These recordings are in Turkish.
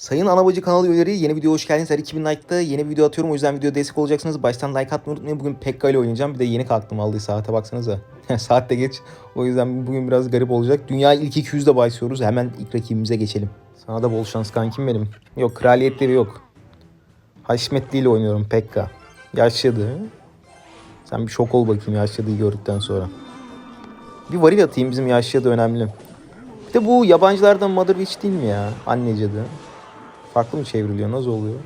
Sayın Anabacı kanalı üyeleri yeni video hoş geldiniz. Her 2000 like'da yeni bir video atıyorum. O yüzden video destek olacaksınız. Baştan like atmayı unutmayın. Bugün Pekka ile oynayacağım. Bir de yeni kalktım aldığı saate baksanıza. Saat de geç. O yüzden bugün biraz garip olacak. Dünya ilk 200'de başlıyoruz. Hemen ilk rakibimize geçelim. Sana da bol şans kankim benim. Yok kraliyetleri yok. Haşmetli ile oynuyorum Pekka. Yaşladı. Sen bir şok ol bakayım yaşlıyı gördükten sonra. Bir varil atayım bizim yaşlı da önemli. Bir de bu yabancılardan Mother Witch değil mi ya? Anne cadı. Farklı mı çevriliyor? Nasıl oluyor?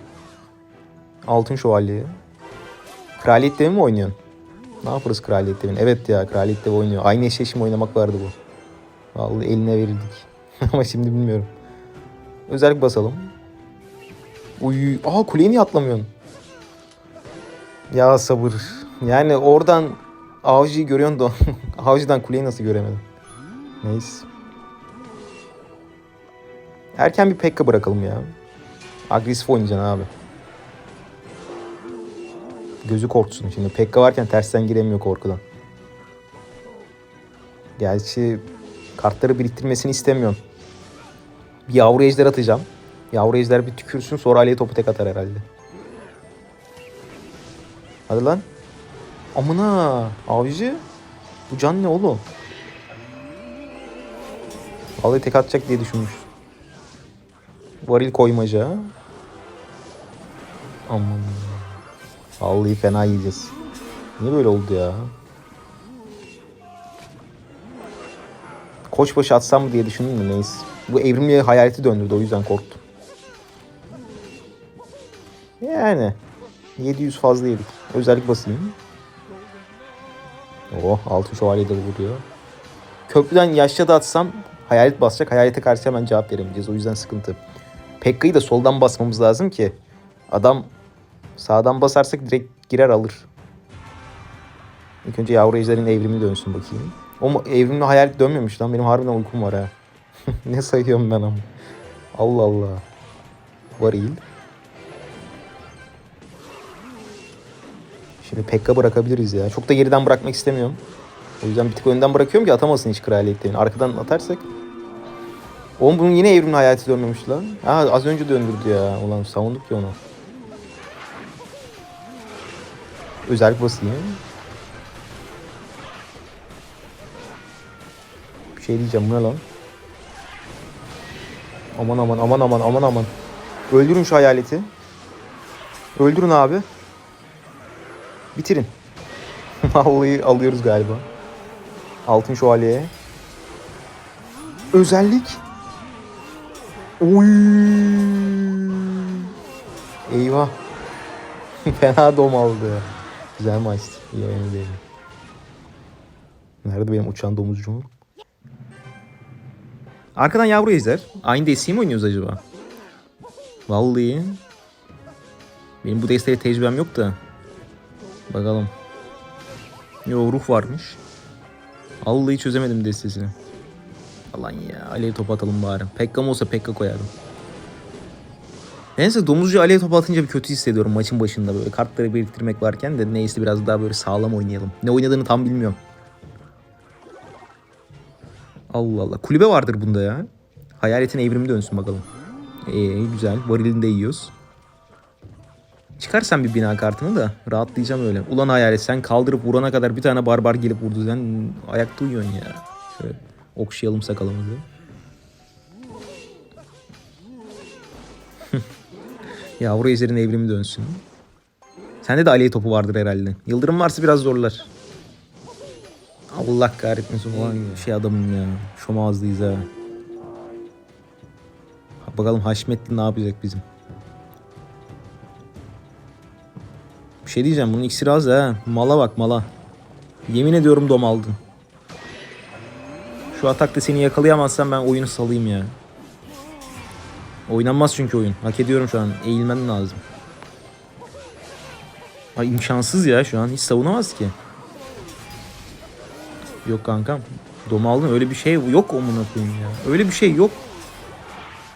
Altın Şövalye. Kraliyet Devi mi oynuyorsun? Ne yaparız Kraliyet Devi'nin? Evet ya Kraliyet Devi oynuyor. Aynı eşleşim oynamak vardı bu. Vallahi eline verirdik. Ama şimdi bilmiyorum. Özellik basalım. Uy, aa kuleyi niye atlamıyorsun? Ya sabır. Yani oradan avcıyı görüyorsun da avcıdan kuleyi nasıl göremedim? Neyse. Erken bir Pekka bırakalım ya. Agresif oynayacaksın abi. Gözü korksun şimdi. Pekka varken tersten giremiyor korkudan. Gerçi kartları biriktirmesini istemiyorum. Bir yavru ejder atacağım. Yavru ejder bir tükürsün sonra Ali'ye topu tek atar herhalde. Hadi lan. Amına avcı. Bu can ne oğlum? Vallahi tek atacak diye düşünmüş. Varil koymaca. Aman. Vallahi fena yiyeceğiz. Niye böyle oldu ya? Koçbaşı atsam mı diye düşündüm de neyse. Bu evrimli hayaleti döndürdü o yüzden korktum. Yani 700 fazla yedik. Özellik basayım. Oh altın şövalye de vuruyor. Köprüden yaşça da atsam hayalet basacak. Hayalete karşı hemen cevap veremeyeceğiz. O yüzden sıkıntı. Pekka'yı da soldan basmamız lazım ki adam sağdan basarsak direkt girer alır. İlk önce yavru ejderin evrimi dönsün bakayım. O evrimli hayalet dönmemiş lan. Benim harbiden uykum var ha. ne sayıyorum ben ama. Allah Allah. Varil. Şimdi Pekka bırakabiliriz ya. Çok da geriden bırakmak istemiyorum. O yüzden bir tık önden bırakıyorum ki atamasın hiç kraliyetlerini. Arkadan atarsak. Oğlum bunun yine evrimli hayatı dönmemiş lan. Ha az önce döndürdü ya. Ulan savunduk ya onu. Özellik basayım. Bir şey diyeceğim bu ne lan? Aman aman aman aman aman aman. Öldürün şu hayaleti. Öldürün abi. Bitirin. Vallahi alıyoruz galiba. Altın şövalyeye. Özellik. Oy. Eyvah. Fena dom aldı. Güzel maçtı. İyi oyun değil. Nerede benim uçan domuzcuğum? Arkadan yavru ejder. Aynı desteği mi oynuyoruz acaba? Vallahi. Benim bu desteğe tecrübem yok da. Bakalım. Yo ruh varmış. Vallahi çözemedim destesini. Alan ya alev top atalım bari. Pekka'm olsa Pekka koyardım. Neyse domuzcu alev top atınca bir kötü hissediyorum maçın başında böyle. Kartları biriktirmek varken de neyse biraz daha böyle sağlam oynayalım. Ne oynadığını tam bilmiyorum. Allah Allah. Kulübe vardır bunda ya. Hayaletin evrimi dönsün bakalım. Ee, güzel. Varilini de yiyoruz. Çıkarsan bir bina kartını da rahatlayacağım öyle. Ulan hayalet sen kaldırıp vurana kadar bir tane barbar gelip vurdu. Sen ayakta uyuyorsun ya. Şöyle okşayalım sakalımızı. Yavru ejderin evrimi dönsün. Sende de aley topu vardır herhalde. Yıldırım varsa biraz zorlar. Allah kahretmesin ulan şey adamım ya. Şom ağızlıyız ha. Bakalım Haşmetli ne yapacak bizim. Bir şey diyeceğim bunun iksiri az ha. Mala bak mala. Yemin ediyorum dom aldın. Şu atakta seni yakalayamazsam ben oyunu salayım ya. Oynanmaz çünkü oyun. Hak ediyorum şu an. Eğilmen lazım. Ay imkansız ya şu an. Hiç savunamaz ki. Yok kankam. Dom aldın öyle bir şey yok omuna koyayım ya. Öyle bir şey yok.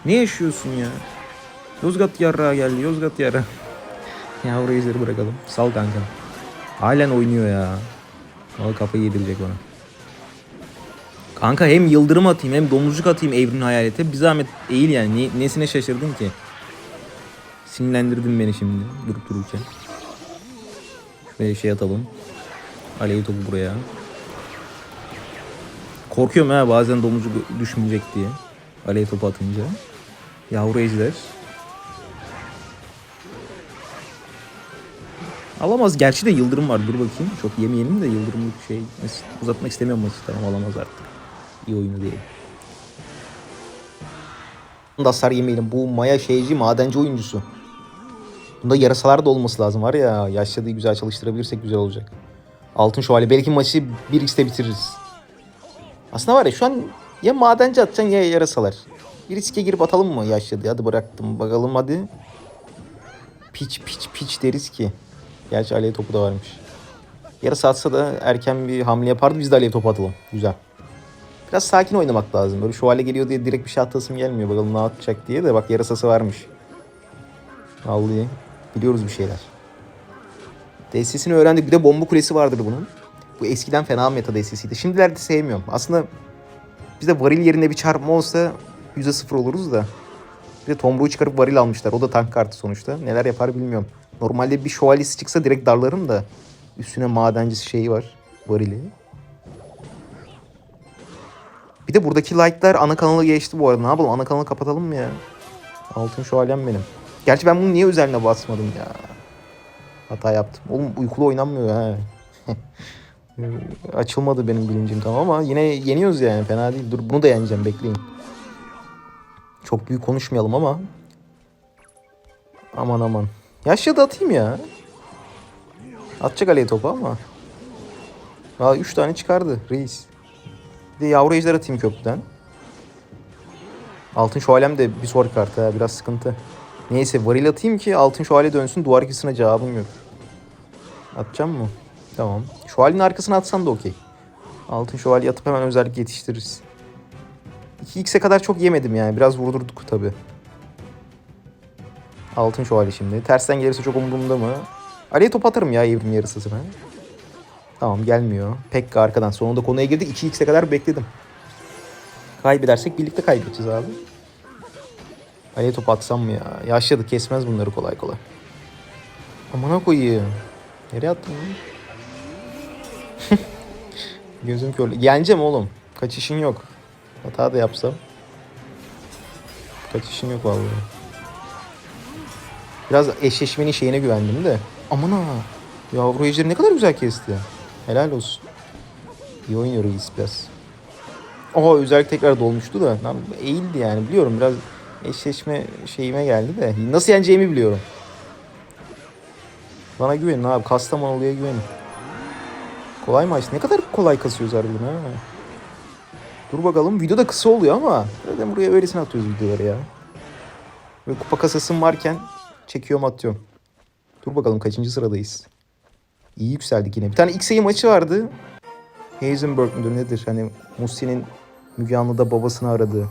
Ne yaşıyorsun ya? Yozgat yarrağı geldi. Yozgat yarrağı. Yavru ejderi bırakalım. Sal kanka. Halen oynuyor ya. Valla kafayı yedirecek bana. Kanka hem yıldırım atayım hem domuzcuk atayım evrin hayalete. Bir zahmet eğil yani. Ne- nesine şaşırdın ki? Sinirlendirdin beni şimdi durup dururken. Şuraya şey atalım. Alev topu buraya. Korkuyorum ha bazen domuzcuk düşmeyecek diye. Alev topu atınca. Yavru ejder. Alamaz. Gerçi de yıldırım var. Dur bakayım. Çok yemeyelim de yıldırımlık şey. Uzatmak istemiyorum maçı. Tamam alamaz artık. İyi oyunu değil. da hasar yemeyelim. Bu Maya şeyci madenci oyuncusu. Bunda yarasalar da olması lazım var ya. Yaşladığı güzel çalıştırabilirsek güzel olacak. Altın şövalye. Belki maçı 1x'te bitiririz. Aslında var ya şu an ya madenci atacaksın ya yarasalar. Bir riske girip atalım mı yaşladı? Hadi bıraktım. Bakalım hadi. Piç piç piç deriz ki. Gerçi alev topu da varmış. Yarasa atsa da erken bir hamle yapardı. Biz de alev topu atalım. Güzel. Biraz sakin oynamak lazım. Böyle şövalye geliyor diye direkt bir şey atasım gelmiyor. Bakalım ne atacak diye de bak yarasası varmış. Vallahi biliyoruz bir şeyler. DS'sini öğrendik. Bir de bomba kulesi vardır bunun. Bu eskiden fena meta DS'siydi. Şimdilerde sevmiyorum. Aslında bizde varil yerine bir çarpma olsa %0 oluruz da. Bir de tomruğu çıkarıp varil almışlar. O da tank kartı sonuçta. Neler yapar bilmiyorum. Normalde bir şövalyesi çıksa direkt darlarım da. Üstüne madencisi şeyi var. Varili. Bir de buradaki like'lar ana kanala geçti bu arada. Ne yapalım ana kanalı kapatalım mı ya? Altın şövalyem benim. Gerçi ben bunu niye üzerine basmadım ya? Hata yaptım. Oğlum uykulu oynanmıyor ha. Açılmadı benim bilincim tamam ama yine yeniyoruz yani fena değil. Dur bunu da yeneceğim bekleyin. Çok büyük konuşmayalım ama. Aman aman. Yaşlı da atayım ya. Atacak aleye topu ama. Aa 3 tane çıkardı reis. Bir de yavru ejder atayım köprüden. Altın şövalyem de bir sonraki kartı ha biraz sıkıntı. Neyse varil atayım ki altın şövalye dönsün duvar ikisine cevabım yok. Atacağım mı? Tamam. Şövalyenin arkasına atsan da okey. Altın şövalye atıp hemen özellik yetiştiririz. 2x'e kadar çok yemedim yani. Biraz vurdurduk tabi. Altın şövalye şimdi. Tersten gelirse çok umurumda mı? Ali'ye top atarım ya evrim yarısısına. Tamam gelmiyor. Pekka arkadan. Sonunda konuya girdik. 2x'e kadar bekledim. Kaybedersek birlikte kaybedeceğiz abi. Ali'ye top atsam mı ya? Yaşladı kesmez bunları kolay kolay. Amına koyayım. Nereye attın lan? Gözüm körlü. Yeneceğim oğlum. Kaçışın yok. Hata da yapsam. Kaçışın yok vallahi. Biraz eşleşmenin şeyine güvendim de. Aman ha. Yavru ejderi ne kadar güzel kesti. Helal olsun. İyi oynuyor reis biraz. Oha özellik tekrar dolmuştu da. Lan eğildi yani biliyorum biraz eşleşme şeyime geldi de. Nasıl yeneceğimi biliyorum. Bana güvenin abi. Kastamonu'ya güvenin. Kolay maç. Ne kadar kolay kasıyoruz harbiden ha. Dur bakalım. Video da kısa oluyor ama. Zaten buraya öylesine atıyoruz videoları ya. Ve kupa kasasım varken çekiyorum atıyorum. Dur bakalım kaçıncı sıradayız. İyi yükseldik yine. Bir tane X-Ay maçı vardı. Heisenberg müdür nedir? Hani Musi'nin Müge Anlı'da babasını aradı.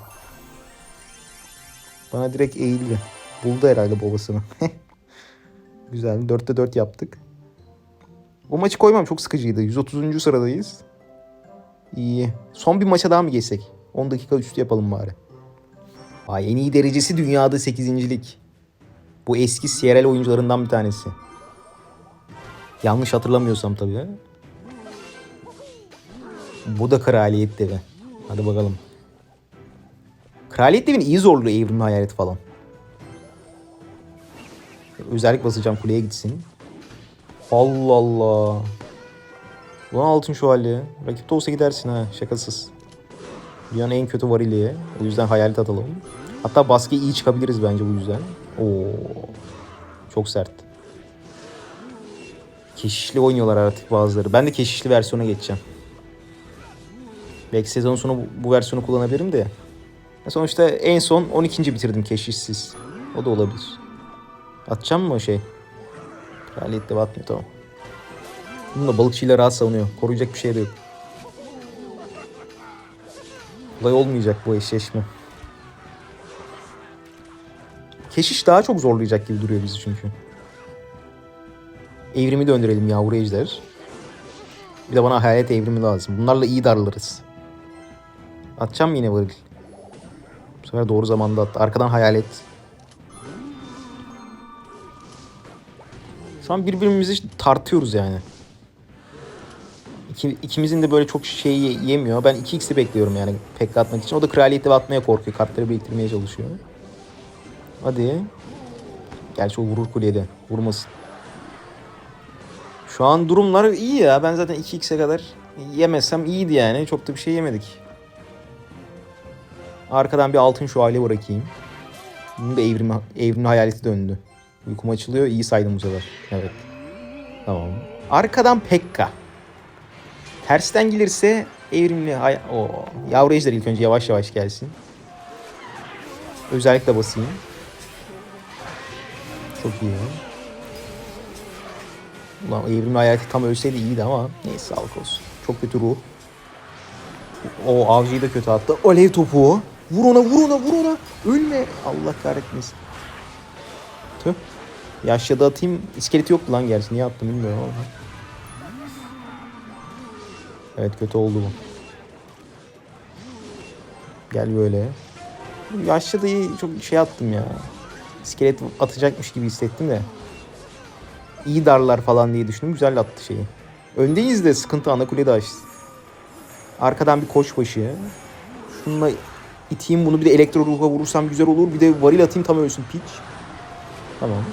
Bana direkt eğildi. Buldu herhalde babasını. Güzel. 4'te 4 yaptık. Bu maçı koymam çok sıkıcıydı. 130. sıradayız. İyi. Son bir maça daha mı geçsek? 10 dakika üstü yapalım bari. Vay en iyi derecesi dünyada 8.lik. Bu eski CRL oyuncularından bir tanesi. Yanlış hatırlamıyorsam tabii. Bu da Kraliyet Devi. Hadi bakalım. Kraliyet Devi'nin iyi zorluğu evrimli hayalet falan. Özellik basacağım kuleye gitsin. Allah Allah. Ulan altın şövalye. Rakipte olsa gidersin ha şakasız. Dünyanın en kötü variliği. O yüzden hayalet atalım. Hatta baskı iyi çıkabiliriz bence bu yüzden. Oo. Çok sert. Keşişli oynuyorlar artık bazıları. Ben de keşişli versiyona geçeceğim. Belki sezon sonu bu, versiyonu kullanabilirim de. Sonuçta en son 12. bitirdim keşişsiz. O da olabilir. Atacağım mı o şey? Kraliyet de batmıyor tamam. Bunun da balıkçıyla rahat savunuyor. Koruyacak bir şey de yok. Kolay olmayacak bu eşleşme. Keşiş daha çok zorlayacak gibi duruyor bizi çünkü. Evrimi döndürelim yavru ejder. Bir de bana hayalet evrimi lazım. Bunlarla iyi darlarız. Atacağım yine varil. Bu sefer doğru zamanda attı. Arkadan hayalet. Şu an birbirimizi tartıyoruz yani. İki, ikimizin de böyle çok şey ye- yemiyor. Ben 2x'i bekliyorum yani pek atmak için. O da kraliyeti atmaya korkuyor. Kartları biriktirmeye çalışıyor. Hadi. Gerçi o vurur kulede. Vurmasın. Şu an durumlar iyi ya. Ben zaten 2x'e kadar yemesem iyiydi yani. Çok da bir şey yemedik. Arkadan bir altın şövalye bırakayım. Bunun da evrim, evrimin hayaleti döndü. Uykum açılıyor. iyi saydım bu sefer. Evet. Tamam. Arkadan Pekka. Tersten gelirse evrimli hay o yavru ejder ilk önce yavaş yavaş gelsin. Özellikle basayım. Çok iyi. Ulan evrimli hayaleti tam ölseydi iyiydi ama neyse sağlık olsun. Çok kötü ruh. O avcıyı da kötü attı. Alev topu. Vur ona vur ona vur ona. Ölme. Allah kahretmesin. Tüh. Yaşlıda atayım. İskeleti yoktu lan gerçi. Niye attım bilmiyorum ama. Evet kötü oldu bu. Gel böyle. Yaşlı dayı çok şey attım ya. İskelet atacakmış gibi hissettim de. İyi darlar falan diye düşündüm. Güzel attı şeyi. Öndeyiz de sıkıntı ana kule de açtı. Arkadan bir koçbaşı. Şununla iteyim bunu bir de elektro ruha vurursam güzel olur. Bir de varil atayım tam ölsün piç. Tamam.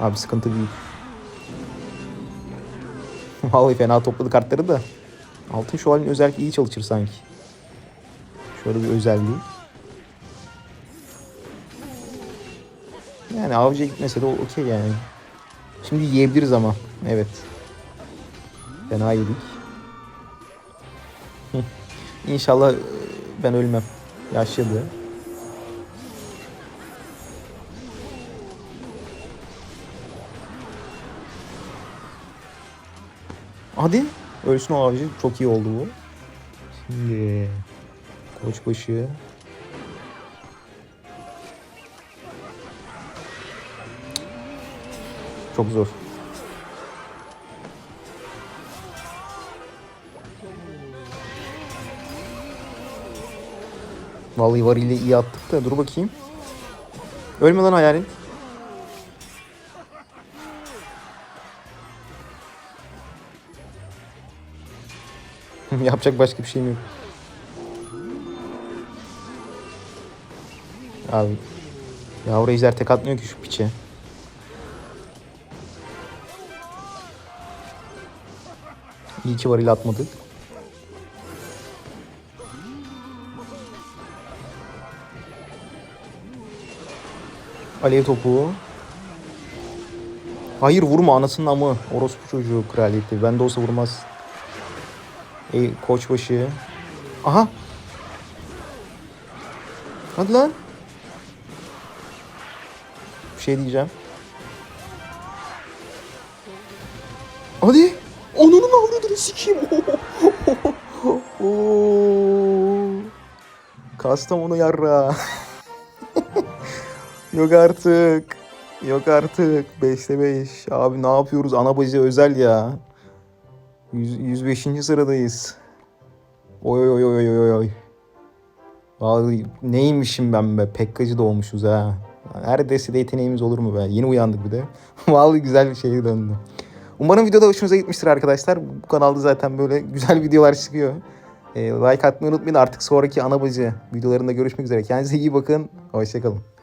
Abi sıkıntı büyük. Vallahi fena topladı kartları da. Altın şövalyenin özellikle iyi çalışır sanki. Şöyle bir özelliği. Yani avcıya gitmese de okey yani. Şimdi yiyebiliriz ama. Evet. Fena yedik. İnşallah e, ben ölmem. Yaşlı. Hadi. Ölsün o avcı. Çok iyi oldu bu. Şimdi koçbaşı. Çok zor. Vallahi variyle iyi attık da dur bakayım. Ölme lan hayalin. Yapacak başka bir şeyim yok. Abi. Yavru ejder tek atmıyor ki şu piçe. İyi ki varil atmadık. Alev topu. Hayır vurma anasının amı. Orospu çocuğu kraliyeti. Bende olsa vurmaz. Ey koçbaşı. Aha. Hadi lan. Bir şey diyeceğim. Hadi. Avradını sikeyim. Kastamonu yarra. Yok artık. Yok artık. 5'te 5. Abi ne yapıyoruz? Ana bacı özel ya. 100, 105. sıradayız. Oy oy oy oy oy oy. Vallahi neymişim ben be. Pekkacı doğmuşuz ha. Neredeyse de yeteneğimiz olur mu be? Yeni uyandık bir de. Vallahi güzel bir şey döndü. Umarım videoda hoşunuza gitmiştir arkadaşlar. Bu kanalda zaten böyle güzel videolar çıkıyor. Ee, like atmayı unutmayın. Artık sonraki ana bacı videolarında görüşmek üzere. Kendinize iyi bakın. Hoşçakalın.